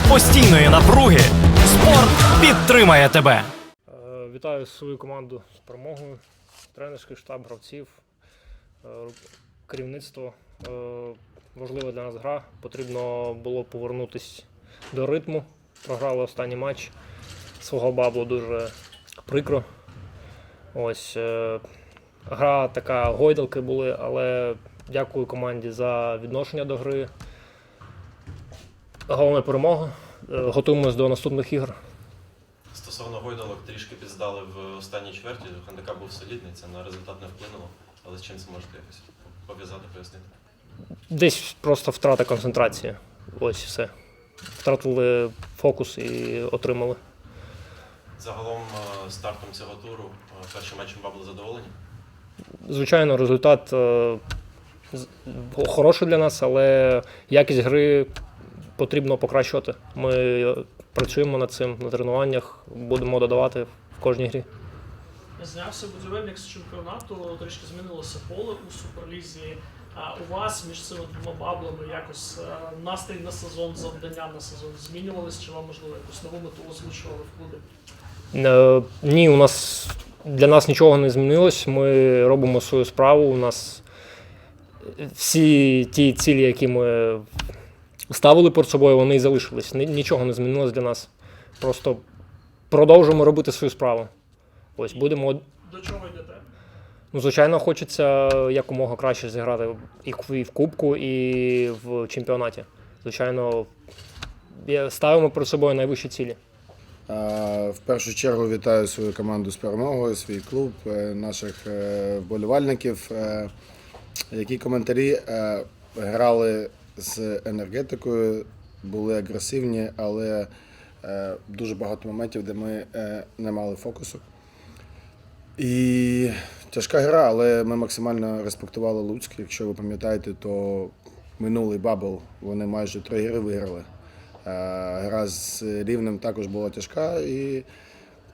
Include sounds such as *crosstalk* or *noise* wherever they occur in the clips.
серед постійної напруги спорт підтримає тебе. Е, Вітаю свою команду з перемогою, тренерський штаб гравців, е, керівництво. Е, Важлива для нас гра. Потрібно було повернутися до ритму. Програли останній матч. Свого баблу дуже прикро. Ось гра така, гойдалки були, але дякую команді за відношення до гри. Головна перемога. Е, Готуємось до наступних ігор. Стосовно гойдалок трішки підздали в останній чверті. Хандикап був солідний, це на результат не вплинуло. Але з чим це можете якось пов'язати, пояснити? Десь просто втрата концентрації. Ось і все. Втратили фокус і отримали. Загалом е, стартом цього туру е, першим матчем бабли задоволені. Звичайно, результат хороший для нас, але якість гри потрібно покращувати. Ми е, працюємо над цим на тренуваннях, будемо додавати в кожній грі. Знявся будівельник з чемпіонату, трішки змінилося поле у суперлізі. А у вас між цими двома баблами якось е, настрій на сезон, завдання на сезон змінювались? Чи вам можливо якусь нову мету озвучували в клубі? Е, Ні, у нас для нас нічого не змінилось. Ми робимо свою справу. У нас всі ті цілі, які ми ставили перед собою, вони і залишились. Нічого не змінилось для нас. Просто продовжуємо робити свою справу. Ось будемо. До чого йдете? Ну, звичайно, хочеться якомога краще зіграти і в- Кубку, і в чемпіонаті. Звичайно, ставимо перед собою найвищі цілі. В першу чергу вітаю свою команду з перемогою, свій клуб, е, наших е, вболівальників. Е, Які коментарі грали з енергетикою, були агресивні, але е, дуже багато моментів, де ми е, не мали фокусу. І тяжка гра, але ми максимально респектували Луцьк. Якщо ви пам'ятаєте, то минулий бабл вони майже три гри виграли. Е, Гра з рівнем також була тяжка і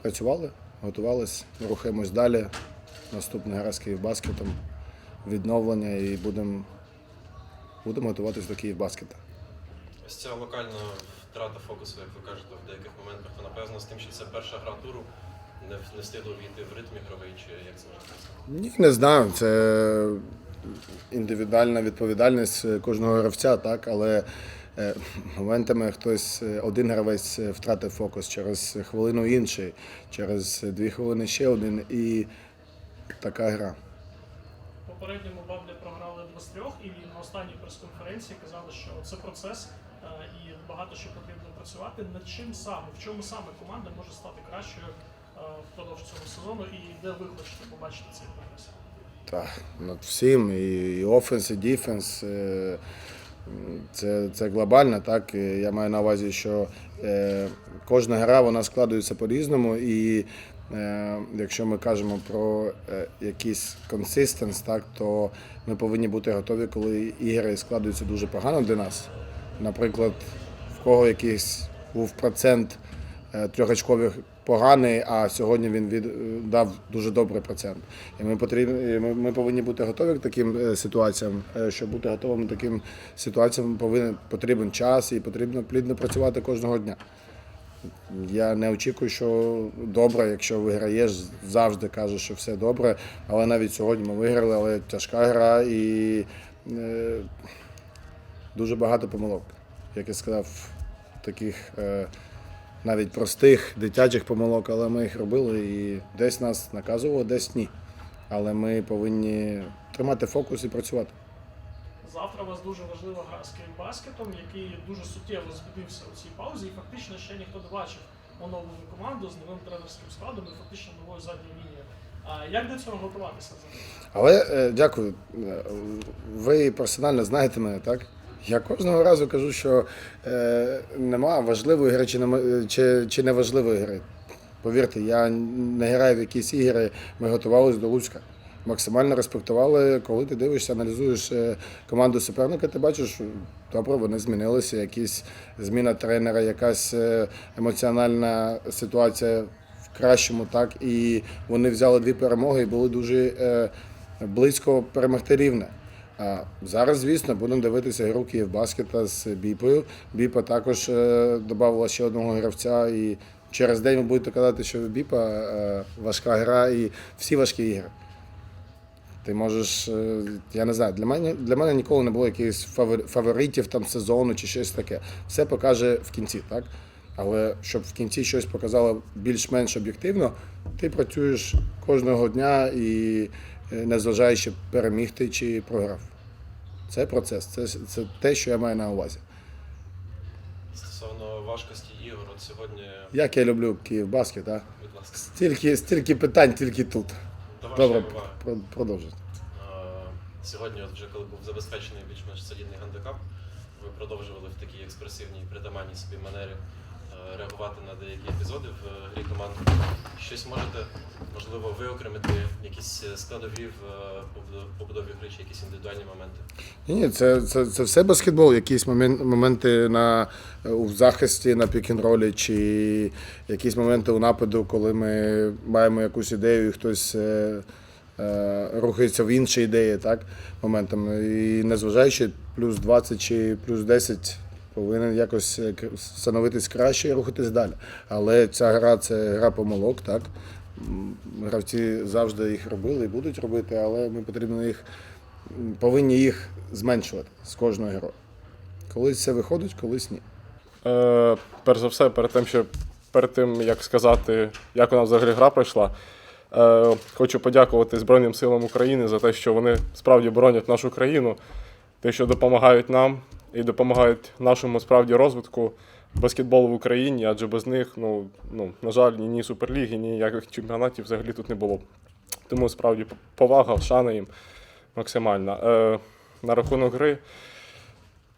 працювали, готувалися, рухаємось далі. Наступна гра з Київбаскетом, відновлення і будемо будемо готуватись до Київбаскета. Ось ця локальна втрата фокусу, як ви кажете, в деяких моментах, то напевно з тим, що це перша гра туру, не, не встигло війти в ритм ігровий, чи як це можна сказати? Ні, не знаю. Це індивідуальна відповідальність кожного гравця, так, але е, моментами хтось, е, один гравець е, втратив фокус через хвилину інший, через дві хвилини ще один і така гра. Попередньому баблі програли два з трьох, і на останній прес-конференції казали, що це процес е, і багато що потрібно працювати. Над чим саме, в чому саме команда може стати кращою е, впродовж цього сезону, і де ви хочете побачити цей прогрес? Так, над всім, і, офенс, і діфенс. е, Це, це глобально, так. Я маю на увазі, що е, кожна гра вона складується по-різному. І якщо ми кажемо про е, якийсь консистенс, так, то ми повинні бути готові, коли ігри складуються дуже погано для нас. Наприклад, в кого якийсь був процент е, трьохочкових поганий, а сьогодні він від, дав дуже добрий процент. І ми, потрібні, ми, ми повинні бути готові к таким е, ситуаціям. Е, Щоб бути готовим таким ситуаціям, повинен, потрібен час і потрібно плідно працювати кожного дня. Я не очікую, що добре, якщо виграєш, завжди кажеш, що все добре. Але навіть сьогодні ми виграли, але тяжка гра і е, дуже багато помилок. Як я сказав, таких е, навіть простих дитячих помилок, але ми їх робили і десь нас наказувало, десь ні. Але ми повинні тримати фокус і працювати. Вас дуже важлива гра з Київбаскетом, який дуже суттєво змінився у цій паузі, і фактично ще ніхто не бачив оновлену команду з новим тренерським складом і фактично новою задньою лінією. А як до цього готуватися? Але е, дякую. Ви персонально знаєте мене, так? Я кожного разу кажу, що е, нема важливої гри чи, нема- чи, чи неважливої гри. Повірте, я не граю в якісь ігри, ми готувалися до Луцька. Максимально респектували, коли ти дивишся, аналізуєш е, команду суперника, ти бачиш, добре, вони змінилися, якісь зміна тренера, якась е, емоціональна ситуація в кращому, так, і вони взяли дві перемоги і були дуже е, близько перемогти рівне. А зараз, звісно, будемо дивитися гру Київбаскета з Біпою. Біпа також додавала ще одного гравця. І через день ви будете казати, що Біпа важка гра і всі важкі ігри. Ти можеш, е, я не знаю, для мене, для мене ніколи не було якихось фаворитів там сезону чи щось таке. Все покаже в кінці, так? Але щоб в кінці щось показало більш-менш об'єктивно, ти працюєш кожного дня і е, незважаючи переміг ти чи програв. Це процес, це, це те, що я маю на увазі. Стосовно важкості ігор, от сьогодні, Як я люблю Київбаскет, так? будь ласка, Стільки, стільки питань тільки тут. Добре, уваги. про- Е, Сьогодні, от вже коли був забезпечений більш-менш солідний гандикап, ви продовжували в такій експресивній, притаманній собі манері реагувати на деякі епізоди в е, грі команди. Щось можете, можливо, виокремити, якісь е, складові в е, побудові гри чи якісь індивідуальні моменти. Ні, це, це, це все баскетбол. Якісь момен- моменти на, у захисті на пік-н-ролі, чи якісь моменти у нападу, коли ми маємо якусь ідею і хтось е, е, рухається в інші ідеї, так, моментами. І незважаючи плюс 20 чи плюс 10 повинен якось е, становитись краще і рухатись далі. Але ця гра це гра помилок, так. Гравці завжди їх робили і будуть робити, але ми потрібно їх повинні їх зменшувати з кожною грою. Колись це виходить, колись ні. Е, перш за все, перед тим, що перед тим, як сказати, як у нас взагалі гра пройшла, е, хочу подякувати Збройним силам України за те, що вони справді боронять нашу країну, те, що допомагають нам і допомагають нашому справді розвитку баскетболу в Україні, адже без них, ну, ну на жаль, ні, суперліги, ні ніяких чемпіонатів взагалі тут не було. Тому справді повага, шана їм максимальна. Е, на рахунок гри.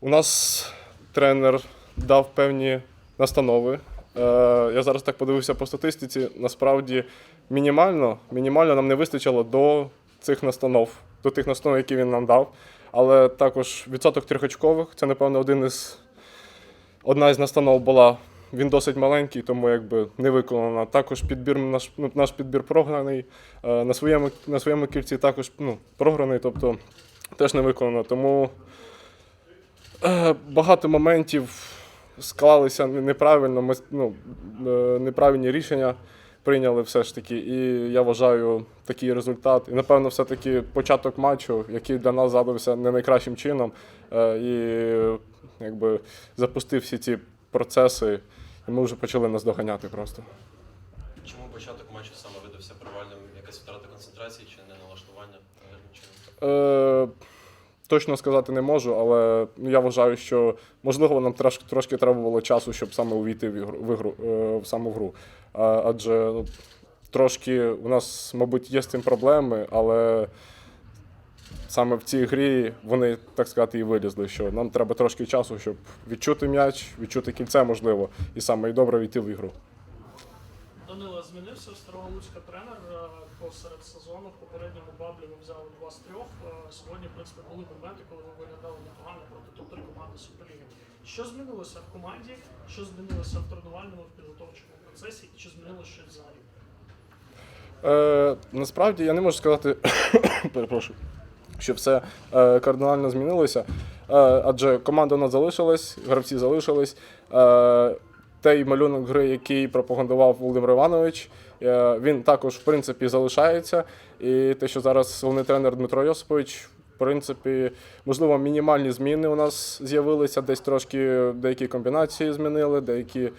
У нас тренер дав певні настанови. Е, я зараз так подивився по статистиці. Насправді мінімально, мінімально нам не вистачило до цих настанов, до тих настанов, які він нам дав. Але також відсоток трьохочкових це, напевно, один із одна із настанов була. Він досить маленький, тому якби не виконана. Також підбір наш, ну, наш підбір програний. Е, на своєму на своєму кільці також ну, програний, тобто теж не виконано. Тому Е, Багато моментів склалися неправильно. Ми ну, е, неправильні рішення прийняли все ж таки. І я вважаю такий результат. І напевно, все-таки початок матчу, який для нас задався не найкращим чином, е, і якби запустив всі ці процеси, і ми вже почали нас доганяти просто. Чому початок матчу саме видався провальним? Якась втрата концентрації чи не налаштування? Е, точно сказати не можу, але ну, я вважаю, що можливо нам трошки, трошки треба було часу, щоб саме увійти в ігру, в, ігру, е, в саму гру. Адже ну, трошки у нас, мабуть, є з цим проблеми, але саме в цій грі вони, так сказати, і вилізли, що нам треба трошки часу, щоб відчути м'яч, відчути кільце, можливо, і саме і добре війти в ігру. Данила змінився в Старого Луцька тренер посеред сезону. В попередньому баблі ми взяли два з трьох. Е, Сьогодні, в принципі, були моменти, коли ми виглядали непогано проти топ-3 команди Суперліги. Що змінилося в команді? Що змінилося в тренувальному в підготовчому процесі, і чи змінилося щось взагалі? Е, насправді я не можу сказати, *coughs* перепрошую, що все е, кардинально змінилося. Е, адже команда у нас залишилась, гравці залишились. Е, той малюнок гри, який пропагандував Володимир Іванович, він також, в принципі, залишається. І те, що зараз головний тренер Дмитро Йосипович, в принципі, можливо, мінімальні зміни у нас з'явилися, десь трошки деякі комбінації змінили, деякі е,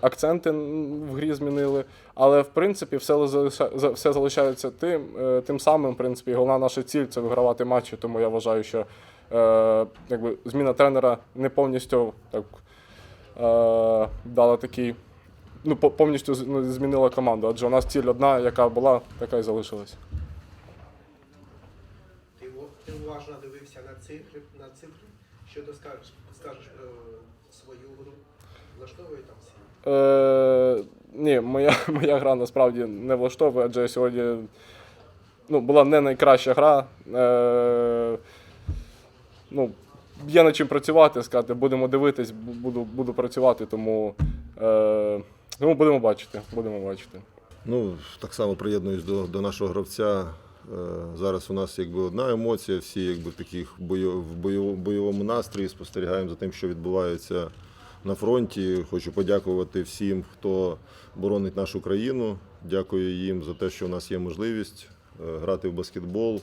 акценти в грі змінили. Але в принципі все залиша- все залишається тим, е, тим самим. В принципі, головна наша ціль це вигравати матчі. Тому я вважаю, що е, якби зміна тренера не повністю так е, дала такий. Ну, повністю ну, змінила команду, адже у нас ціль одна, яка була, така і залишилась. Ти, ти уважно дивився на цифри, на цифри. Що ти скажеш, скажеш про свою гру? Влаштовує там всі? Е, ні, моя, *laughs* моя гра насправді не влаштовує, адже сьогодні ну, була не найкраща гра. Е, ну, є над чим працювати, сказати, будемо дивитись, буду, буду працювати, тому е, ну, будемо бачити. Будемо бачити. Ну, так само приєднуюсь до, до нашого гравця. Е, Зараз у нас якби одна емоція, всі якби таких в бойов- бойовому настрої спостерігаємо за тим, що відбувається на фронті. Хочу подякувати всім, хто боронить нашу країну. Дякую їм за те, що у нас є можливість е, грати в баскетбол,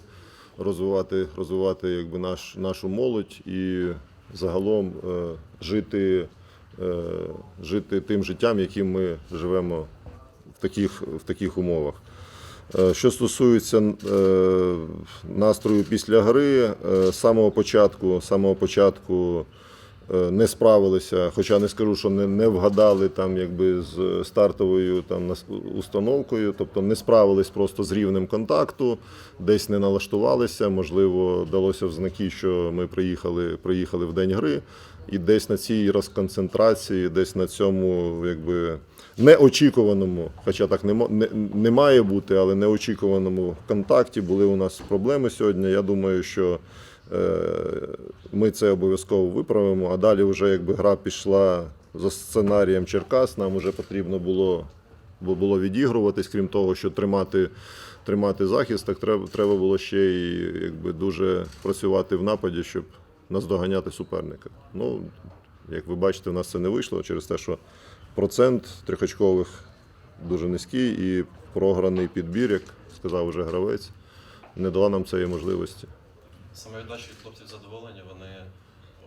розвивати, розвивати якби наш, нашу молодь і загалом е, жити, жити тим життям, яким ми живемо в таких, в таких умовах. Е, Що стосується е, настрою після гри, е, з самого початку, самого початку е, не справилися, хоча не скажу, що не, не вгадали там якби з стартовою там установкою, тобто не справились просто з рівнем контакту, десь не налаштувалися, можливо, далося в знаки, що ми приїхали, приїхали в день гри, і десь на цій розконцентрації, десь на цьому якби неочікуваному, хоча так не, не, не має бути, але неочікуваному контакті були у нас проблеми сьогодні. Я думаю, що е, ми це обов'язково виправимо. А далі, вже якби гра пішла за сценарієм Черкас, нам вже потрібно було, бу- було відігруватись, крім того, що тримати. Тримати захист, так треба, треба було ще й якби дуже працювати в нападі, щоб наздоганяти суперника. Ну, як ви бачите, у нас це не вийшло через те, що процент трьохочкових дуже низький і програний підбір, як сказав вже гравець, не дала нам цієї можливості. Саме від хлопців задоволені. Вони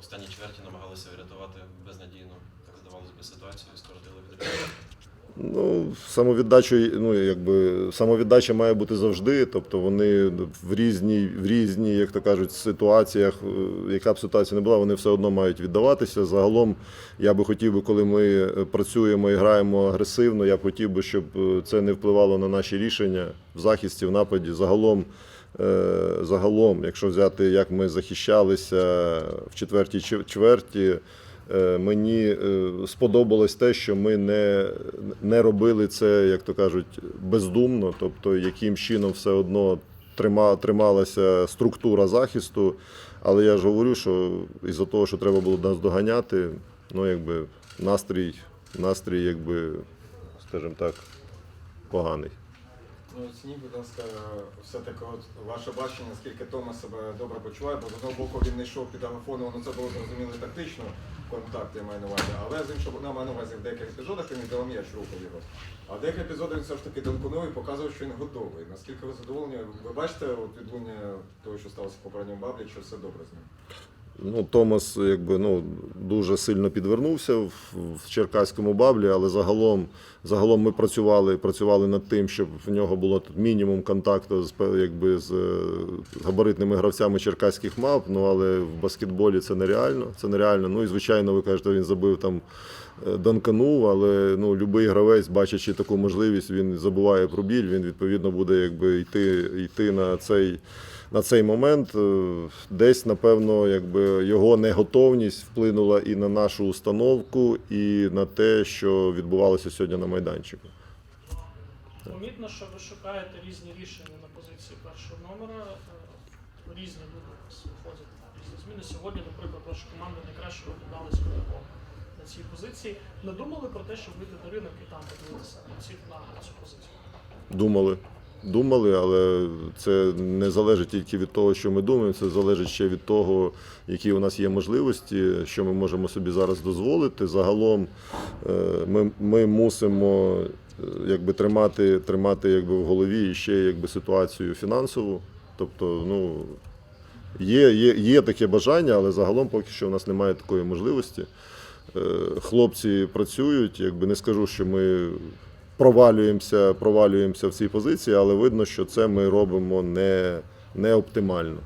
останні чверті намагалися врятувати здавалося би, ситуацію скоротили відрив. Ну, самовіддачу, ну, якби, самовіддача має бути завжди. Тобто вони в різній, в різні, як то кажуть, ситуаціях, е, яка б ситуація не була, вони все одно мають віддаватися. Загалом я би хотів би, коли ми е, працюємо і граємо агресивно, я б хотів би, щоб е, це не впливало на наші рішення в захисті, в нападі. Загалом, загалом, якщо взяти, як ми захищалися в четвертій чверті. Е, Мені е, сподобалось те, що ми не, не робили це, як то кажуть, бездумно, тобто яким чином все одно трима, трималася структура захисту. Але я ж говорю, що із-за того, що треба було нас доганяти, ну якби настрій, настрій, якби, скажімо так, поганий. Ну, оцініть, будь ласка, все-таки от ваше бачення, наскільки Томас себе добре почуває, бо з одного боку він не йшов під телефоном, ну це було зрозуміло тактично, контакт я маю на увазі, але з іншого боку, маю на увазі в деяких епізодах він віддав м'яч рухав його. А в деяких епізодах він все ж таки донкунув і показував, що він готовий. Наскільки ви задоволені? Ви бачите от відлуння того, що сталося в попередньому баблі, що все добре з ним? Ну, Томас якби, ну, дуже сильно підвернувся в, в черкаському баблі, але загалом, загалом ми працювали, працювали над тим, щоб в нього було мінімум контакту з, якби, з е, габаритними гравцями черкаських мап. Ну, але в баскетболі це нереально. Це нереально. Ну і звичайно, ви кажете, він забив там е, данканув, але ну, будь-який гравець, бачачи таку можливість, він забуває про біль, він відповідно буде якби, йти, йти на цей на цей момент е, десь, напевно, якби його неготовність вплинула і на нашу установку, і на те, що відбувалося сьогодні на майданчику. Помітно, що ви шукаєте різні рішення на позиції першого номера. Е, Різні люди у виходять на різні зміни. Сьогодні, наприклад, ваша команда найкраще виглядала з на цій позиції. Не думали про те, щоб вийти на ринок і там подивитися на цю позицію? Думали. Думали, але це не залежить тільки від того, що ми думаємо, це залежить ще від того, які у нас є можливості, що ми можемо собі зараз дозволити. Загалом е, ми, ми мусимо е, якби, тримати, тримати якби, в голові ще якби, ситуацію фінансову. Тобто, ну, є, є, є таке бажання, але загалом поки що у нас немає такої можливості. Е, Хлопці працюють, якби не скажу, що ми провалюємося, провалюємося в цій позиції, але видно, що це ми робимо не, не оптимально.